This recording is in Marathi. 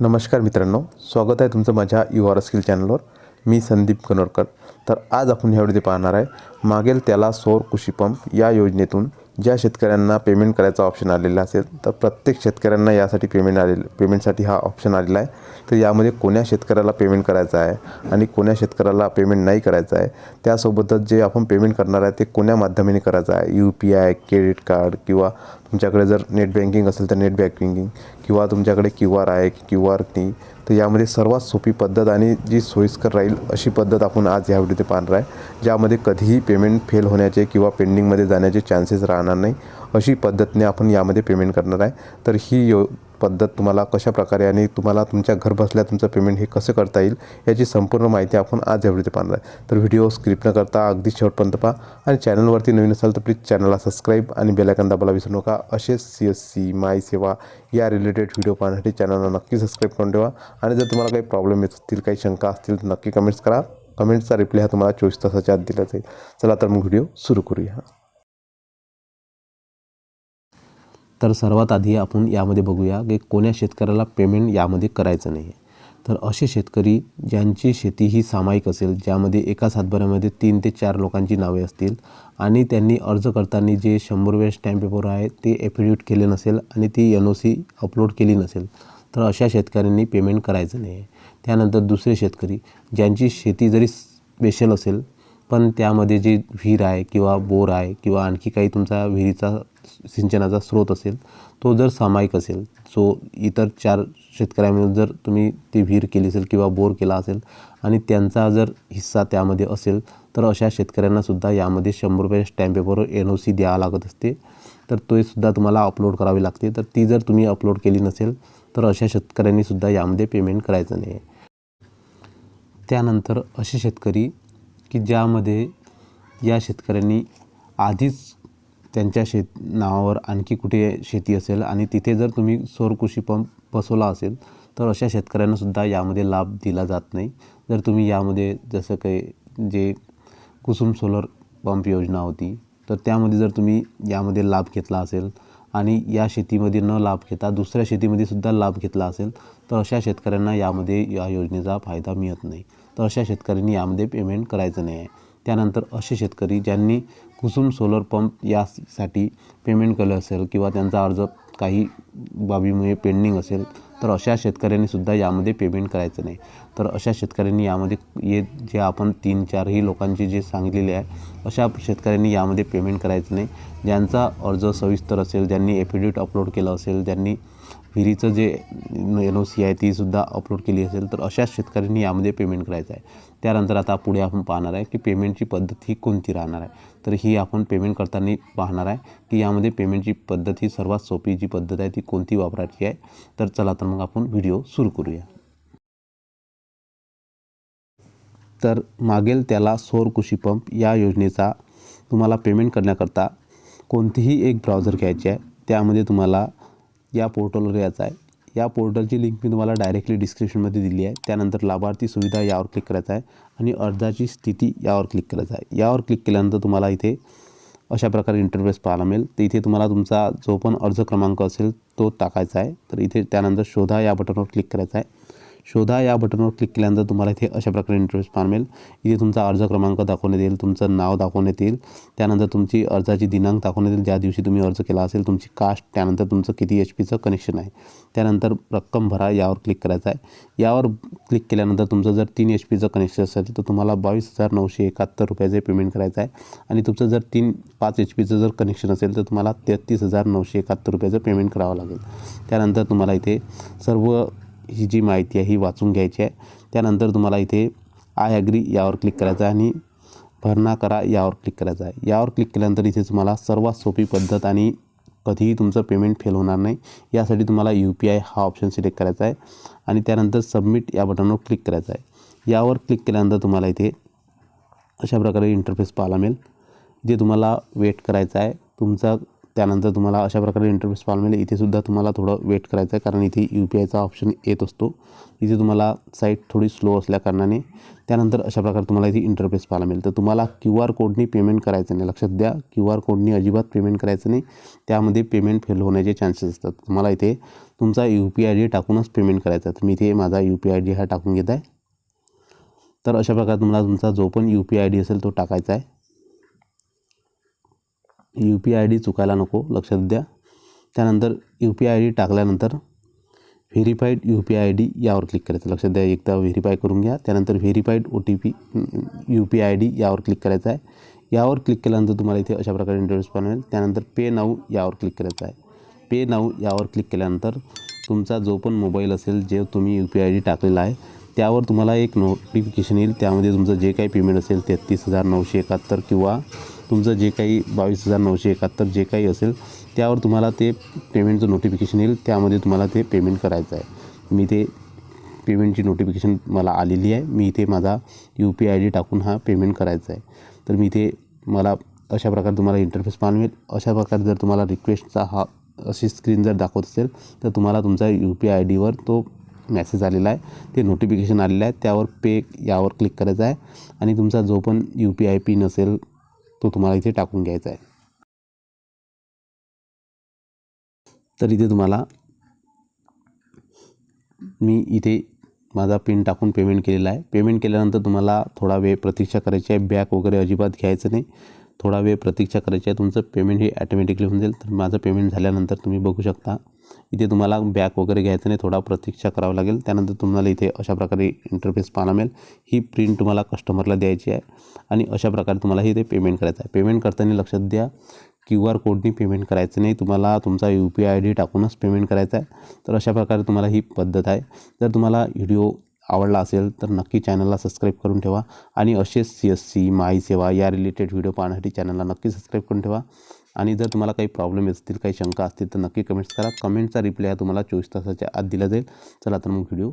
नमस्कार मित्रांनो स्वागत आहे तुमचं माझ्या यू आर स्किल चॅनलवर. मी संदीप कनोरकर. तर आज आपण ह्या व्हिडिओ पाहणार आहे मागेल त्याला सौर कृषी पंप या योजनेतून ज्या शेतकऱ्यांना पेमेंट करायचा ऑप्शन आलेला असेल तर प्रत्येक शेतकऱ्यांना यासाठी पेमेंट आलेलं पेमेंटसाठी हा ऑप्शन आलेला आहे. तर यामध्ये कोण्या शेतकऱ्याला पेमेंट करायचं आहे आणि कोण्या शेतकऱ्याला पेमेंट नाही करायचं आहे त्यासोबतच जे आपण पेमेंट करणार आहे ते कोण्या माध्यमाने करायचं आहे? U P I credit card किंवा तुमच्याकडे जर नेट बँकिंग असेल तर नेट बँकिंग किंवा तुमच्याकडे क्यू आर आहे क्यू आर नाही तर यामध्ये सर्वात सोपी पद्धत आणि जी सोयीस्कर राहील अशी पद्धत आपण आज या व्हिडिओत पाहणार आहे ज्यामध्ये कधीही पेमेंट फेल होण्याचे किंवा पेंडिंगमध्ये जाण्याचे चान्सेस राहणार नाही अशी पद्धतीने आपण यामध्ये पेमेंट करणार आहे. तर ही यो पद्धत तुम्हाला कशा प्रकारे आणि तुम्हाला तुमच्या घर बसल्या तुमचं पेमेंट हे कसं करता येईल याची संपूर्ण माहिती आपण आज या व्हिडिओत पाहणार आहे. तर व्हिडिओ स्क्रिप्ट न करता अगदी शेवटपर्यंत पहा. आणि चॅनलवरती नवीन असाल तर प्लीज चॅनलला सबस्क्राईब आणि बेलायकन दाबायला विसरू नका. असेच सी एस सी माय सेवा या रिलेटेड व्हिडिओ पाहण्यासाठी चॅनलला नक्की सबस्क्राईब करून ठेवा. आणि जर तुम्हाला काही प्रॉब्लेम येत असतील काही शंका असतील तर नक्की कमेंट्स करा. कमेंट्सचा रिप्लाय हा तुम्हाला चोवीस तासाच्या आत दिला जाईल. चला तर मग व्हिडिओ सुरू करूया. तर सर्वात आधी आपण यामध्ये बघूया की कोण्या शेतकऱ्याला पेमेंट यामध्ये करायचं नाही आहे तर असे शेतकरी ज्यांची शेती ही सामायिक असेल ज्यामध्ये एका सातबाऱ्यामध्ये तीन ते चार लोकांची नावे असतील आणि त्यांनी अर्ज करताना जे शंभर वेळ स्टॅम्प पेपर आहे ते ॲफिडेविट केले नसेल आणि ती एन ओ सी अपलोड केली नसेल तर अशा शेतकऱ्यांनी पेमेंट करायचं नाही आहे त्यानंतर दुसरे शेतकरी ज्यांची शेती जरी स्पेशल असेल पण त्यामध्ये जे विहीर आहे किंवा बोर आहे किंवा आणखी काही तुमचा विहिरीचा सिंचनाचा स्रोत असेल तो जर सामायिक असेल सो इतर चार शेतकऱ्यामिळून जर तुम्ही ती विहीर केली असेल किंवा बोर केला असेल आणि त्यांचा जर हिस्सा त्यामध्ये असेल तर अशा शेतकऱ्यांनासुद्धा यामध्ये शंभर रुपये स्टॅम्प पेपरवर एन ओ सी द्यावा लागत असते. तर तो सुद्धा तुम्हाला अपलोड करावी लागते. तर ती जर तुम्ही अपलोड केली नसेल तर अशा शेतकऱ्यांनीसुद्धा यामध्ये पेमेंट करायचं नाही. आहे त्यानंतर असे शेतकरी की ज्यामध्ये या शेतकऱ्यांनी आधीच त्यांच्या शेत नावावर आणखी कुठे शेती असेल आणि तिथे जर तुम्ही सौरकृषी पंप बसवला असेल तर अशा शेतकऱ्यांनासुद्धा यामध्ये लाभ दिला जात नाही. जर तुम्ही यामध्ये जसं काही जे कुसुम सोलर पंप योजना होती तर त्यामध्ये जर तुम्ही यामध्ये लाभ घेतला असेल आणि या शेतीमध्ये न लाभ घेता दुसऱ्या शेतीमध्ये सुद्धा लाभ घेतला असेल तर अशा शेतकऱ्यांना यामध्ये या योजनेचा फायदा मिळत नाही. तर अशा शेतकऱ्यांनी यामध्ये पेमेंट करायचं नाही. आहे त्यानंतर असे शेतकरी ज्यांनी कुसुम सोलर पंप यासाठी पेमेंट केलं असेल किंवा त्यांचा अर्ज काही बाबीमुळे पेंडिंग असेल तर अशा शेतकऱ्यांनीसुद्धा यामध्ये पेमेंट करायचं नाही. तर अशा शेतकऱ्यांनी यामध्ये ये जे आपण तीन चारही लोकांचे जे सांगितलेले आहे अशा शेतकऱ्यांनी यामध्ये पेमेंट करायचं नाही. ज्यांचा अर्ज सविस्तर असेल ज्यांनी एफिडेविट अपलोड केलं असेल ज्यांनी विहिरीचं जे एन ओ सी आहे तीसुद्धा अपलोड केली असेल तर अशाच शेतकऱ्यांनी यामध्ये पेमेंट करायचं आहे. त्यानंतर आता पुढे आपण पाहणार आहे की पेमेंटची पद्धत ही कोणती राहणार आहे. तर ही आपण पेमेंट करताना पाहणार आहे की यामध्ये पेमेंटची पद्धत ही सर्वात सोपी जी पद्धत आहे ती कोणती वापरायची आहे. तर चला तर मग आपण व्हिडिओ सुरू करूया. तर मागेल त्याला सौर कृषी पंप या योजनेचा तुम्हाला पेमेंट करण्याकरता कोणतीही एक ब्राउझर घ्यायची आहे. त्यामध्ये तुम्हाला या पोर्टलवर यायचं आहे. या पोर्टलची लिंक मी तुम्हाला डायरेक्टली डिस्क्रिप्शनमध्ये दिली आहे. त्यानंतर लाभार्थी सुविधा यावर क्लिक करायचं आहे आणि अर्जाची स्थिती यावर क्लिक करायचं आहे. यावर क्लिक केल्यानंतर तुम्हाला इथे अशा प्रकारे इंटरफेस पाहायला मिळेल. तर इथे तुम्हाला तुमचा जो पण अर्ज क्रमांक असेल तो टाकायचा आहे. तर इथे त्यानंतर शोधा या बटनवर क्लिक करायचं आहे. शोधा या बटनवर क्लिक केल्यानंतर तुम्हाला इथे अशा प्रकारे इंटरफेस फॉर्म मिळेल. इथे तुमचा अर्ज क्रमांक दाखवण्यात येईल तुमचं नाव दाखवण्यात येईल. त्यानंतर तुमची अर्जाची दिनांक दाखवण्यात येईल. ज्या दिवशी तुम्ही अर्ज केला असेल तुमची कास्ट त्यानंतर तुमचं किती एच पीचं कनेक्शन आहे. त्यानंतर रक्कम भरा यावर क्लिक करायचं आहे. यावर क्लिक केल्यानंतर तुमचं जर तीन एच पीचं कनेक्शन असेल तर तुम्हाला बावीस हजार नऊशे एकाहत्तर रुपयाचे पेमेंट करायचं आहे. आणि तुमचं जर तीन पाच एच पीचं जर कनेक्शन असेल तर तुम्हाला तेहतीस हजार नऊशे एकाहत्तर रुपयाचं पेमेंट करावं लागेल. त्यानंतर तुम्हाला इथे सर्व ही जी माहिती आहे ही वाचून घ्यायची आहे. त्यानंतर तुम्हाला इथे आय ॲग्री यावर क्लिक करायचं आहे आणि भरणा करा यावर क्लिक करायचं आहे. यावर क्लिक केल्यानंतर इथे तुम्हाला सर्वात सोपी पद्धत आणि कधीही तुमचं पेमेंट फेल होणार नाही. यासाठी तुम्हाला यू पी आय हा ऑप्शन सिलेक्ट करायचा आहे आणि त्यानंतर सबमिट या बटनवर क्लिक करायचं आहे. यावर क्लिक केल्यानंतर तुम्हाला इथे अशा प्रकारे इंटरफेस पाहायला मिळेल. जे तुम्हाला वेट करायचं आहे तुमचा त्यानंतर तुम्हाला अशा प्रकारे इंटरफेस पाहायला मिळेल. इथे सुद्धा तुम्हाला थोडं वेट करायचं आहे कारण इथे यू पी आयचा ऑप्शन येत असतो. इथे तुम्हाला साईट थोडी स्लो असल्याकारणाने त्यानंतर अशा प्रकारे तुम्हाला इथे इंटरफेस पाहायला मिळेल. तर तुम्हाला क्यू आर कोडनी पेमेंट करायचं नाही. लक्षात द्या क्यू आर कोडनी अजिबात पेमेंट करायचं नाही. त्यामध्ये पेमेंट फेल होण्याचे चान्सेस असतात. तुम्हाला इथे तुमचा यू पी आय डी टाकूनच पेमेंट करायचा आहे. तर मी इथे माझा यू पी आय डी हा टाकून घेत आहे. तर अशा प्रकारे तुम्हाला तुमचा जो पण यू पी आय डी असेल तो टाकायचा आहे. यू पी आय डी चुकायला नको लक्षात द्या. त्यानंतर यू पी आय डी टाकल्यानंतर verified U P I D यावर क्लिक करायचं. लक्षात द्या एकदा व्हेरीफाय करून घ्या. त्यानंतर verified O T P U P I D यावर क्लिक करायचं आहे. यावर क्लिक केल्यानंतर तुम्हाला इथे अशा प्रकारे इंटरव्ह्यूज पण मिळेल. त्यानंतर पे नाऊ यावर क्लिक करायचं आहे. पे नाऊ यावर क्लिक केल्यानंतर तुमचा जो पण मोबाईल असेल जे तुम्ही यू पी आय डी टाकलेला आहे त्यावर तुम्हाला एक नोटिफिकेशन येईल. त्यामध्ये तुमचं जे काही पेमेंट असेल तेहतीस हजार नऊशे एकाहत्तर किंवा तुमचं जे काही बावीस हजार नऊशे एकाहत्तर जे काही असेल त्यावर तुम्हाला ते पेमेंटचं नोटिफिकेशन येईल. त्यामध्ये तुम्हाला ते पेमेंट करायचं आहे. मी ते पेमेंटची नोटिफिकेशन मला आलेली आहे. मी इथे माझा यू पी आय डी टाकून हा पेमेंट करायचा आहे. तर मी इथे मला अशा प्रकारे तुम्हाला इंटरफेस पाहायला मिळेल. अशा प्रकारे जर तुम्हाला रिक्वेस्टचा हा अशी स्क्रीन जर दाखवत असेल तर तुम्हाला तुमचा यू पी आय डीवर तो मेसेज आलेला आहे. ते नोटिफिकेशन आलेलं आहे. त्यावर पे यावर क्लिक करायचं आहे. आणि तुमचा जो पण यू पी आय पिन असेल तो तुम्हाला इथे टाकून घ्यायचा आहे. तर इथे तुम्हाला मी इथे माझा पिन टाकून पेमेंट केलेला आहे. पेमेंट केल्यानंतर तुम्हाला थोडा वेळ प्रतीक्षा करायची आहे. बॅक वगैरे अजिबात घ्यायचं नाही. थोडा वेळ प्रतीक्षा करायची आहे. तुमचं पेमेंट हे ॲटोमॅटिकली होऊन जाईल. तर माझं पेमेंट झाल्यानंतर तुम्ही बघू शकता. इथे तुम्हाला बॅक वगैरे घ्यायचं नाही. थोडा प्रतीक्षा करावं लागेल. त्यानंतर तुम्हाला इथे अशा प्रकारे इंटरफेस पाहायला मिळेल. ही प्रिंट तुम्हाला कस्टमरला द्यायची आहे. आणि अशा प्रकारे तुम्हाला इथे पेमेंट करायचं आहे. पेमेंट करताना लक्षात द्या क्यू आर कोडनी पेमेंट करायचं नाही. तुम्हाला तुमचा यू पी आय डी टाकूनच पेमेंट करायचा आहे. तर अशा प्रकारे तुम्हाला ही पद्धत आहे. जर तुम्हाला व्हिडिओ आवडला असेल तर नक्की चॅनलला सबस्क्राईब करून ठेवा. आणि असेच सी एस सी माई सेवा या रिलेटेड व्हिडिओ पाहण्यासाठी चॅनलला नक्की सबस्क्राईब करून ठेवा. आणि जर तुम्हाला काही प्रॉब्लेम असतील काही शंका असतील तर नक्की कमेंट्स करा. कमेंटचा रिप्लाय हा तुम्हाला चोवीस तासाच्या आत दिला जाईल. चला तर मग व्हिडिओ